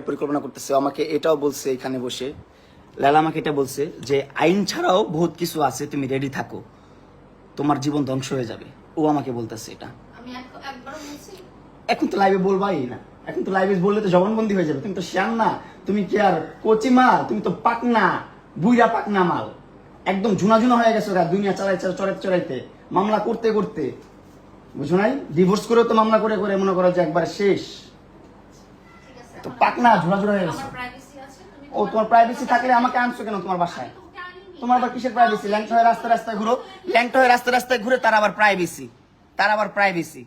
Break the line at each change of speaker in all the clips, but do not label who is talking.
পরিকল্পনা করতেছে আমাকে এটাও বলছে এখানে বসে। লালা আমাকে এটা বলছে যে আইন ছাড়াও বহুত কিছু আছে তুমি রেডি থাকো। তোমার জীবন ধ্বংস হয়ে যাবে। ও আমাকে বলতেছে এটা। এখন তো লাইভে বলবাই না। এখন তো লাইভে বললে তো জবানবন্দি হয়ে যাবে। তুমি তো শ্যাম না। তুমি কি আর কচি মাল তুমি তো পাকনা বুইরা পাকনা মাল। একদম ঝুনা ঝুনা হয়ে গেছো গা দুনিয়া চালাই চড়াইতে চড়াইতে। মামলা করতে করতে। বুঝো নাই? ডিভোর্স করেও তো মামলা করে করে মনে করো যে একবার শেষ। তো পাকনা হয়ে গেছো। ও তোমার প্রাইভেসি থাকলে আমাকে আনছো কেন তোমার বাসায়। তোমার আবার কিসের প্রাইভেসি ল্যাংটা হয়ে রাস্তা রাস্তায় ঘুরো ল্যাংটা হয়ে রাস্তা রাস্তায় ঘুরে তার আবার প্রাইভেসি তার আবার প্রাইভেসি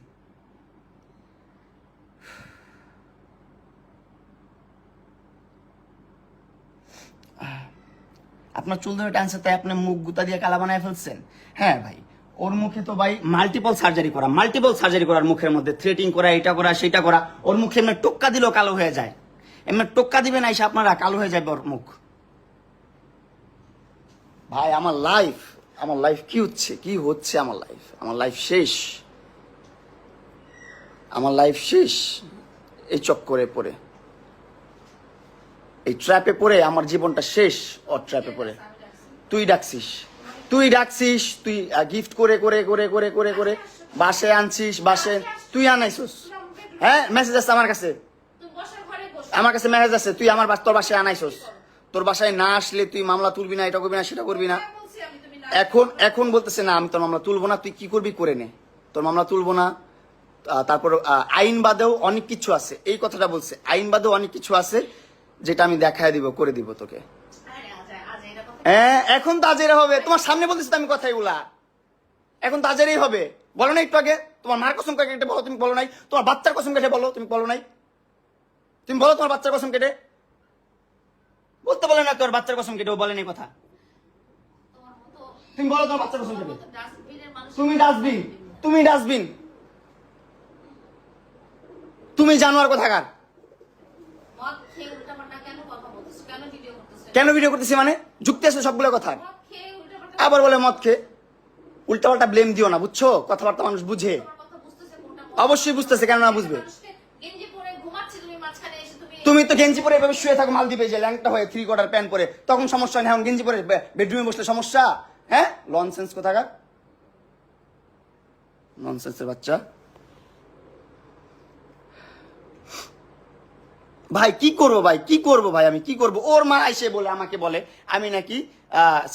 আপনার চুল ধরে টানছে তাই আপনি মুখ গুতা দিয়ে কালা বানায় ফেলছেন। হ্যাঁ ভাই। ওর মুখে তো ভাই মাল্টিপল সার্জারি করা মাল্টিপল সার্জারি করার মুখের মধ্যে থ্রেটিং করা এটা করা সেটা করা, ওর মুখে এমনি টোক্কা দিলেও কালো হয়ে যায়। এমনি টোক্কা দিবে না, এসে আপনারা কালো হয়ে যাবে ওর মুখ। ভাই, আমার লাইফ আমার লাইফ কি হচ্ছে কি হচ্ছে আমার লাইফ আমার লাইফ শেষ। আমার লাইফ শেষ এই চক্করে পড়ে। এই ট্র্যাপে পড়ে, আমার জীবনটা শেষ, ওর ট্র্যাপে পড়ে। তুই ডাকছিস। তুই ডাকছিস, তুই গিফট করে করে করে করে করে করে, বাসে আনছিস, বাসে, তুই আনাইছিস। হ্যাঁ মেসেজ আসছে আমার কাছে। আমার কাছে মেসেজ আছে তুই আমার তোর বাসায় আনাইছস। তোর বাসায় না আসলে তুই মামলা তুলবি না, এটা করবি না, সেটা করবি না। এখন এখন বলতেছে, না, আমি তোর মামলা তুলবো না, তুই কি করবি করে নে। তোর মামলা তুলবো না। তারপর আইন বাদেও অনেক কিছু আছে। এই কথাটা বলছে, আইন বাদেও অনেক কিছু আছে, যেটা আমি দেখায় দিব, করে দিব তোকে
আরে আজ আজ এটা কথা
হ্যাঁ এখন তো আজের হবে। তোমার সামনে বলতেছি আমি কথা এগুলা এখন তো আজেরই হবে। বলো না একটু আগে, তোমার মার কসম কেটে বলো, তুমি বলো নাই। তোমার বাচ্চার কসম কেটে বলো, তুমি বলো নাই। তুমি বলো তোমার বাচ্চার কসম কেটে। বলতে বলে না তোর বাচ্চার কসম কেটে, ও বলেনি কথা। তুমি বলো তোমার বাচ্চার কসম
তোমার
কেটে। তুমি ডাস্টবিন তুমি ডাস্টবিন। তুমি জানোয়ার কোথাকার
মদ খেয়ে উল্টাপাল্টা কেন কথা বলতেছো কেন ভিডিও করতেছো
কেন ভিডিও করতেছি মানে? যুক্তি আছে সবগুলো কথা। আবার বলে মদ খেয়ে। উল্টাপাল্টা ব্লেম দিও না, বুঝছ? কথাবার্তা মানুষ বুঝে? অবশ্যই বুঝতেছে, কেন না বুঝবে?
তুমি
তো গেঞ্জি পরে এভাবে শুয়ে থাকো মালদ্বীপে যে ল্যাংটা হয়ে থ্রি কোয়ার্টার প্যান্ট পরে। তখন সমস্যা নেই এখন গেঞ্জি পরে বেডরুমে বসলে সমস্যা? হ্যাঁ? লনসেন্স কোথাকার? ননসেন্সের বাচ্চা। ভাই কি করব ভাই? কি করব ভাই আমি? কি করব? ওর মা এসে বলে আমাকে বলে আমি নাকি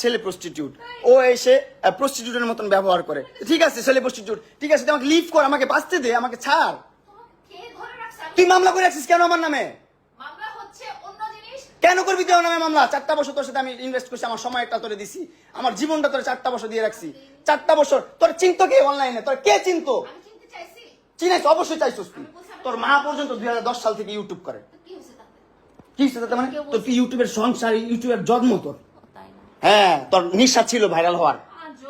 ছেলে প্রস্টিটিউট ও এসে প্রস্টিটিউটের মতন ব্যবহার করে। ঠিক আছে ছেলে প্রস্টিটিউট ঠিক আছে আমাকে লিভ কর আমাকে বাঁচতে দে আমাকে ছাড়। তুই মামলা করে রাখছিস কেন আমার নামে? কেন করবি তুই আমার নামে মামলা? চারটা বছর তোর সাথে আমি ইনভেস্ট করছি আমার সময়টা তোরে দিছি। আমার জীবনটা তোর চারটা বছর দিয়ে রাখছি। চারটা বছর। তোর চিন্ত কে অনলাইনে তোর কে চিন্ত? চিনাইছ অবশ্যই চাইছিস তুই। তোর মা পর্যন্ত দুই হাজার দশ সাল থেকে ইউটিউব করে।
কি হয়েছে
কি মানে? তোর তুই ইউটিউবের সংসার ইউটিউবের জন্ম তোর? হ্যাঁ তোর নিঃশ্বাস ছিল ভাইরাল হওয়ার।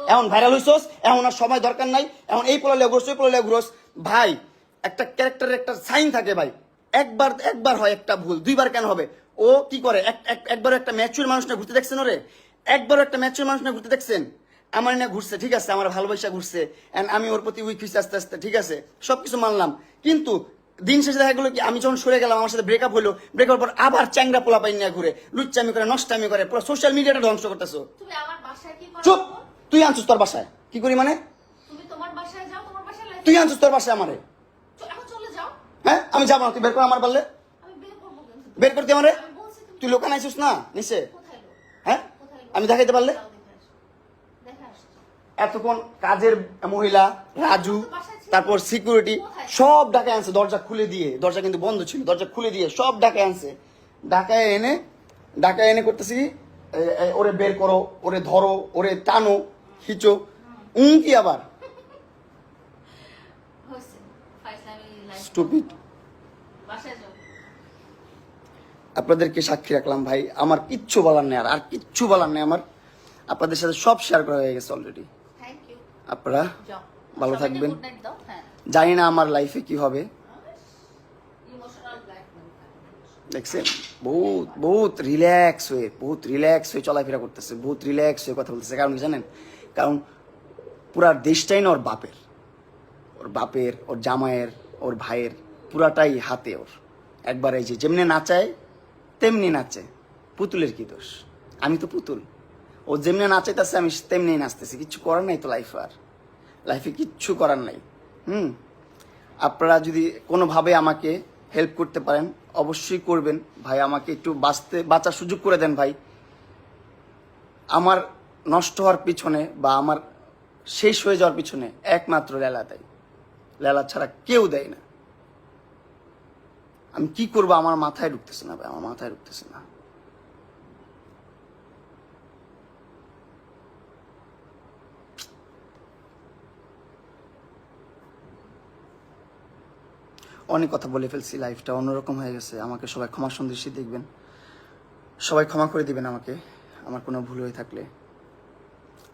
এখন ভাইরাল হইছস এখন আর সময় দরকার নাই এখন এই পোলালে ঘুরস ওই পোলালে ঘুরস। ভাই একটা ক্যারেক্টারের একটা সাইন থাকে ভাই। একবার একবার হয় একটা ভুল দুইবার কেন হবে? ও কি করে? এক- এক- একবার একটা ম্যাচুর মানুষ না ঘুরতে দেখছেন ওরে? একবার একটা ম্যাচুর মানুষ না ঘুরতে দেখছেন? আমার না ঘুরছে ঠিক আছে আমার ভালোবাসা ঘুরছে and আমি ওর প্রতি উইক হয়েছি আস্তে আস্তে ঠিক আছে? সব কিছু মানলাম। কিন্তু দিন শেষে দেখা গেলো কি আমি যখন সরে গেলাম আমার সাথে ব্রেকআপ হলো ব্রেকআপ পর আবার চ্যাংরা পোলা পাই নিয়ে ঘুরে লুচ্চামি করে নষ্টামি করে পুরো সোশ্যাল মিডিয়াটা ধ্বংস করতেছো। চুপ! তুই আনছিস তোর বাসায়। কি করি মানে? তুই আনছিস তোর বাসায় আমারে। হ্যাঁ? আমি যাব না তুই বের কর আমার পারলে।
বের
করতে আমারে? তুই লোকান আইছিস না নিচে? হ্যাঁ? আমি দেখাইতে পারলে। এতক্ষণ কাজের মহিলা রাজু তারপর সিকিউরিটি সব ডাকায় আনছে দরজা খুলে দিয়ে দরজা কিন্তু বন্ধ ছিল দরজা খুলে দিয়ে সব ডাকায় আনছে। ডাকায় এনে ডাকায় এনে করতেছি ওরে বের করো ওরে ধরো ওরে টানো খিচো। উম কি আবার স্টুপিড আপনাদেরকে সাক্ষী রাখলাম ভাই আমার কিচ্ছু বলার নেই আর আর কিচ্ছু বলার নেই আমার। আপনাদের সাথে সব শেয়ার করা হয়ে গেছে অলরেডি আপনারা। ভালো থাকবেন।
হ্যাঁ।
জানি না আমার লাইফে কি হবে। দেখছেন? বহুত বহুত রিল্যাক্স হয়ে বহুত রিল্যাক্স হয়ে চলাফেরা করতেছে বহুত রিল্যাক্স হয়ে কথা বলতেছে। কারণ জানেন? কারণ পুরা দেশটাই না ওর বাপের। ওর বাপের ওর জামাইয়ের ওর ভাইয়ের পুরাটাই হাতে ওর। একবার এই যে যেমনি নাচায় তেমনি নাচে। পুতুলের কি দোষ? আমি তো পুতুল। ও যেমনি নাচাইতেছে আমি তেমনি নাচতেছি। কিছু করার নাই তো লাইফ আর। লাইফে কিচ্ছু করার নাই। হুম? আপনারা যদি কোনোভাবে আমাকে হেল্প করতে পারেন, অবশ্যই করবেন। ভাই, আমাকে একটু বাঁচতে, বাঁচার সুযোগ করে দেন ভাই। আমার নষ্ট হওয়ার পিছনে বা আমার শেষ হয়ে যাওয়ার পিছনে একমাত্র লেলা দেয়। লেলা ছাড়া কেউ দেয় না। আমি কি করব? আমার মাথায় ঢুকতেছে না ভাই, আমার মাথায় ঢুকতেছে না। অনেক কথা বলে ফেলছি লাইফটা অন্যরকম হয়ে গেছে। আমাকে সবাই ক্ষমা সন্দেশী দেখবেন। সবাই ক্ষমা করে দিবেন আমাকে আমার কোনো ভুল হয়ে থাকলে।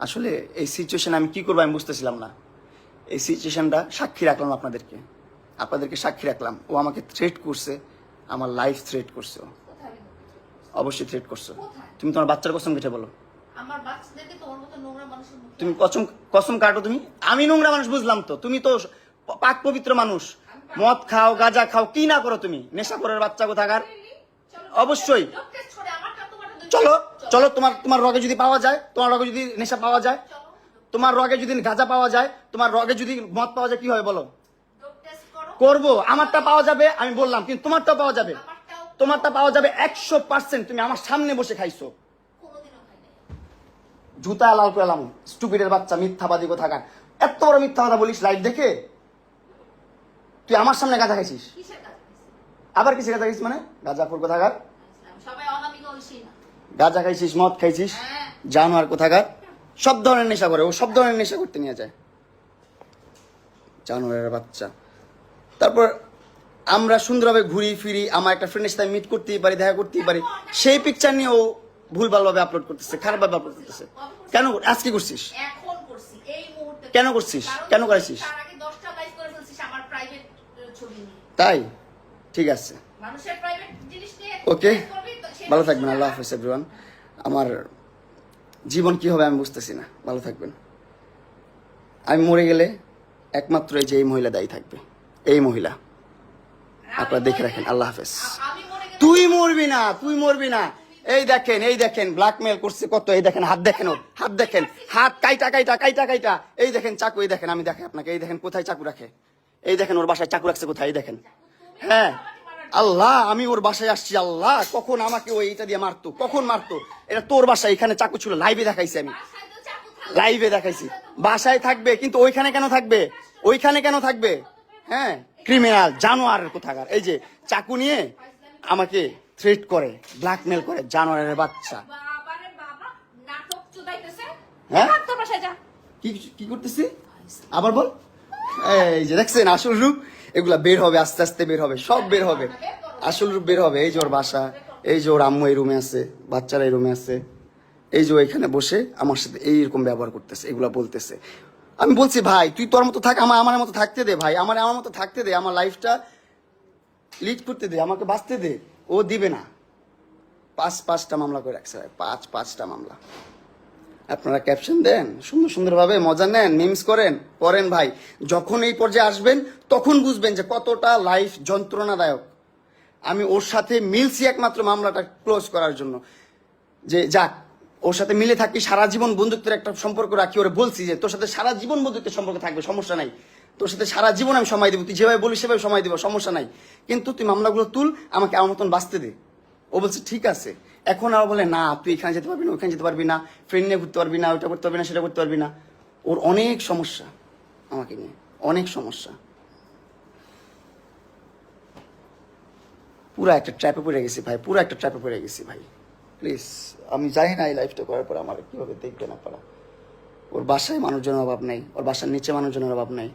আসলে এই সিচুয়েশন আমি কি করব আমি বুঝতেছিলাম না। এই সিচুয়েশনটা সাক্ষী রাখলাম আপনাদেরকে। আপনাদেরকে সাক্ষী রাখলাম। ও আমাকে থ্রেট করছে আমার লাইফ থ্রেট করছে? অবশ্যই থ্রেট করছ। তুমি তোমার বাচ্চার কসম কেটে বলো। তুমি কসম কসম কাটো তুমি। আমি নোংরা মানুষ বুঝলাম তো। তুমি তো পাক পবিত্র মানুষ। মদ খাও, গাঁজা খাও, কি না করো তুমি? নেশা করার বাচ্চা কোথাকার? অবশ্যই। চলো চলো, তোমার তোমার রগে যদি পাওয়া যায়, তোমার রগে যদি নেশা পাওয়া যায়, তোমার রগে যদি গাঁজা পাওয়া যায়, তোমার রগে যদি মদ পাওয়া যায়, কি হয় বলো? করব। আমারটা পাওয়া যাবে, আমি বললাম, কিন্তু তোমারটা পাওয়া যাবে। তোমারটা পাওয়া যাবে একশো পার্সেন্ট তুমি আমার সামনে বসে খাইছো। জুতা লাল করে স্টুপিডের বাচ্চা, মিথ্যাবাদী কোথাকার। এত বড় মিথ্যা কথা বলিস লাইভ দেখে? তুই আমার সামনে গাঁজা খাইছিস? আবার কিছু গাঁজা খাইছিস মানে? গাঁজাপুর কোথাকার?
সবাই অনামিকা ঐশী না?
গাঁজা খাইছিস মদ খাইছিস
হ্যাঁ।
জানোয়ার কোথাকার? সব ধরনের নেশা করে ও সব ধরনের নেশা করতে নিয়ে যায়। জানোয়ারের বাচ্চা। তারপর আমরা সুন্দরভাবে ঘুরি ফিরি আমার একটা ফ্রেন্ডের সাথে মিট করতেই পারি দেখা করতেই পারি। সেই পিকচার নিয়ে ও ভুলভালভাবে আপলোড করতেছে খারাপভাবে আপলোড করতেছে। কেন আজকে করছিস? কেন করছিস? কেন করেছিস?
তার আগে 10টা লাইভ করে ফেলছিস আমার প্রাইভেট ছবি নিয়ে
তাই? ঠিক আছে। ওকে ভালো থাকবেন আল্লাহ হাফিজ এভরিওয়ান আমার জীবন কি হবে আমি বুঝতেছি না ভালো থাকবেন। আমি মরে গেলে একমাত্র এই যে এই মহিলা দায়ী থাকবে এই মহিলা। আপনারা দেখে রাখেন আল্লাহ হাফেজ। তুই মরবি না তুই মরবি না। এই দেখেন এই দেখেন ব্ল্যাকমেল করছে কত এই দেখেন হাত দেখেন ওর হাত দেখেন। হাত কাইটা কাইটা কাইটা কাইটা। এই দেখেন চাকু এই দেখেন আমি দেখে আপনাকে এই দেখেন কোথায় চাকু রাখে। এই দেখেন ওর বাসায় চাকু রাখছে কোথায়? দেখেন। হ্যাঁ। আল্লাহ আমি ওর বাসায় আসছি আল্লাহ। কখন আমাকে ওই এটা দিয়ে মারতো? কখন মারতো? এটা তোর বাসায় এখানে চাকু ছিল লাইভে দেখাইছি আমি। লাইভে দেখাইছি। বাসায় থাকবে কিন্তু ওইখানে কেন থাকবে? ওইখানে কেন থাকবে? হ্যাঁ। ক্রিমিনাল জানোয়ারের কোথাকার। এই যে চাকু নিয়ে আমাকে থ্রেট করে ব্ল্যাকমেল করে জানোয়ারের বাচ্চা। হ্যাঁ? কি করতেছি? আবার বল। এই যে দেখছেন, আসল রূপ, এগুলা বের হবে, আস্তে আস্তে বের হবে, সব বের হবে। আসল রূপ বের হবে, এই যে ওর বাসা, এই যে ওর আম্মু এই রুমে আছে, বাচ্চারা এই রুমে আছে, এই যে এখানে বসে আমার সাথে এইরকম ব্যবহার করতেছে, এগুলা বলতেছে। আমি বলছি, ভাই, তুই তোর মতো থাক, আমার আমার মতো থাকতে দে, ভাই, আমার আমার মতো থাকতে দে, আমার লাইফটা লিড করতে দে, আমাকে বাঁচতে দে। ও দিবে না। পাঁচ, পাঁচটা মামলা করে রাখছে, ভাই, পাঁচ, পাঁচটা মামলা। আপনারা ক্যাপশন দেন, সুন্দর সুন্দরভাবে মজা নেন মিমস করেন করেন ভাই। যখন এই পর্যায়ে আসবেন, তখন বুঝবেন যে কতটা লাইফ যন্ত্রণাদায়ক। আমি ওর সাথে মিলছি একমাত্র মামলাটা ক্লোজ করার জন্য। যে যাক, ওর সাথে মিলে থাকি, সারা জীবন বন্ধুত্বের একটা সম্পর্ক রাখি, ওরে বলছি যে, তোর সাথে সারা জীবন বন্ধুত্বের সম্পর্ক থাকবে, সমস্যা নাই। তোর সাথে সারা জীবন আমি সময় দেবো, তুই যেভাবে বলিস সেভাবে সময় দেবো, সমস্যা নাই। কিন্তু তুই মামলাগুলো তুল, আমাকে আমার মতন বাঁচতে দে। ও বলছে, ঠিক আছে। এখন আর বলে, না, তুই এখানে যেতে পারবি না ওখানে যেতে পারবি না ফ্রেন্ড নিয়ে ঘুরতে পারবি না ওটা করতে পারবি না, সেটা করতে পারবি না। ওর অনেক সমস্যা আমাকে নিয়ে, অনেক সমস্যা। পুরো একটা ট্র্যাপে পড়ে গেছি ভাই, পুরো একটা ট্র্যাপে পড়ে গেছি ভাই। প্লিজ আমি জানি না এই লাইফটা করার পর আমার কীভাবে দেখবেন আপনারা। ওর বাসায় মানুষজনের অভাব নেই, ওর বাসার নিচে মানুষজনের অভাব নেই।